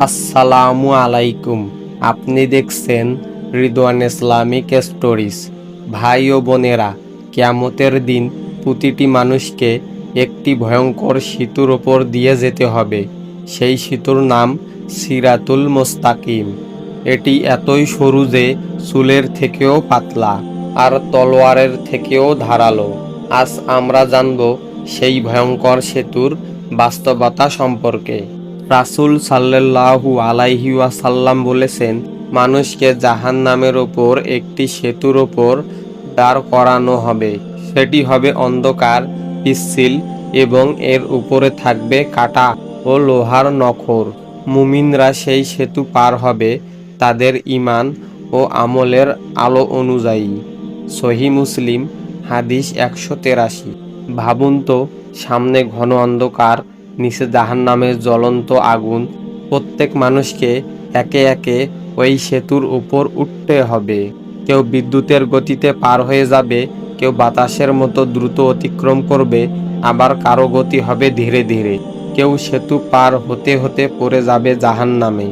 আসসালামু আলাইকুম। আপনি দেখছেন রিদওয়ান ইসলামিক স্টোরিজ। ভাই ও বোনেরা, কিয়ামতের দিন প্রতিটি মানুষকে একটি ভয়ঙ্কর সেতুর ওপর দিয়ে যেতে হবে। সেই সেতুর নাম সিরাতুল মোস্তাকিম। এটি এতই সরু যে চুলের থেকেও পাতলা আর তলোয়ারের থেকেও ধারালো। আজ আমরা জানব সেই ভয়ঙ্কর সেতুর বাস্তবতা সম্পর্কে। রাসূল সাল্লাল্লাহু আলাইহি ওয়াসাল্লাম বলেছেন, মানুষকে জাহান নামের ওপর একটি সেতুর ওপর দাঁড় করানো হবে। সেটি হবে অন্ধকার, পিচ্ছিল এবং এর উপরে থাকবে কাটা ও লোহার নখর। মুমিনরা সেই সেতু পার হবে তাদের ইমান ও আমলের আলো অনুযায়ী। সহি মুসলিম, হাদিস একশো তেরাশি। ভাবুন তো, সামনে ঘন অন্ধকার নিচে জাহান নামের জ্বলন্ত আগুন। প্রত্যেক মানুষকে একে একে ওই সেতুর উপর উঠতে হবে। কেউ বিদ্যুতের গতিতে পার হয়ে যাবে, কেউ বাতাসের মতো দ্রুত অতিক্রম করবে, আবার কারও গতি হবে ধীরে ধীরে। কেউ সেতু পার হতে হতে পড়ে যাবে জাহান নামে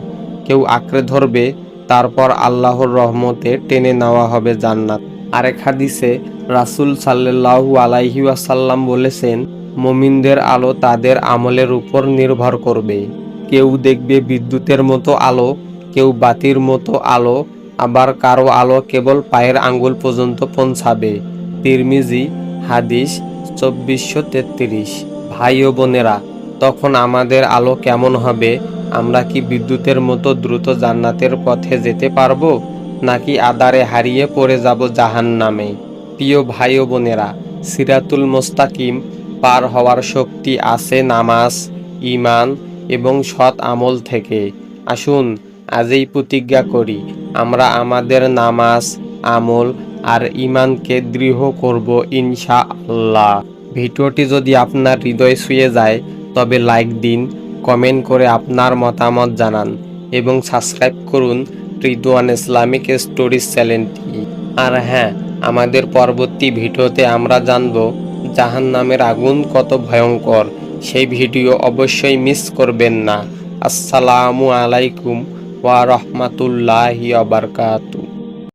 কেউ আঁকড়ে ধরবে, তারপর আল্লাহর রহমতে টেনে নেওয়া হবে জান্নাত। আরেক হাদিসে রাসূল সাল্লাল্লাহু আলাইহি ওয়াসাল্লাম বলেছেন মমিনদের আলো তাদের আমলের উপর নির্ভর করবে। কেউ দেখবে বিদ্যুতের মতো আলো, কেউ বাতির মতো আলো, আবার কারও আলো কেবল পায়ের আঙ্গুল পর্যন্ত পৌঁছাবে। তিরমিজি, হাদিস, চব্বিশশো তেত্রিশ। ভাই ও বোনেরা, তখন আমাদের আলো কেমন হবে? আমরা কি বিদ্যুতের মতো দ্রুত জান্নাতের পথে যেতে পারব, নাকি আদারে হারিয়ে পড়ে যাব জাহান নামে প্রিয় ভাই ও বোনেরা, সিরাতুল মোস্তাকিম পার হওয়ার শক্তি আছে নামাজ ইমান এবং সৎ আমল থেকে। আসুন, আজই প্রতিজ্ঞা করি, আমরা আমাদের নামাজ, আমল আর ইমানকে দৃঢ় করব ইনশা আল্লাহ ভিডিওটি যদি আপনার হৃদয় ছুঁয়ে যায়, তবে লাইক দিন, কমেন্ট করে আপনার মতামত জানান এবং সাবস্ক্রাইব করুন রিদওয়ান ইসলামিক স্টোরিজ চ্যানেলটি। আর হ্যাঁ আমাদের পরবর্তী ভিডিওতে আমরা জানব জাহান নামের আগুন কত ভয়ঙ্কর। সেই ভিডিও অবশ্যই মিস করবেন না। আসসালামু আলাইকুম ওয়া রহমাতুল্লাহি ওয়া বারাকাতুহু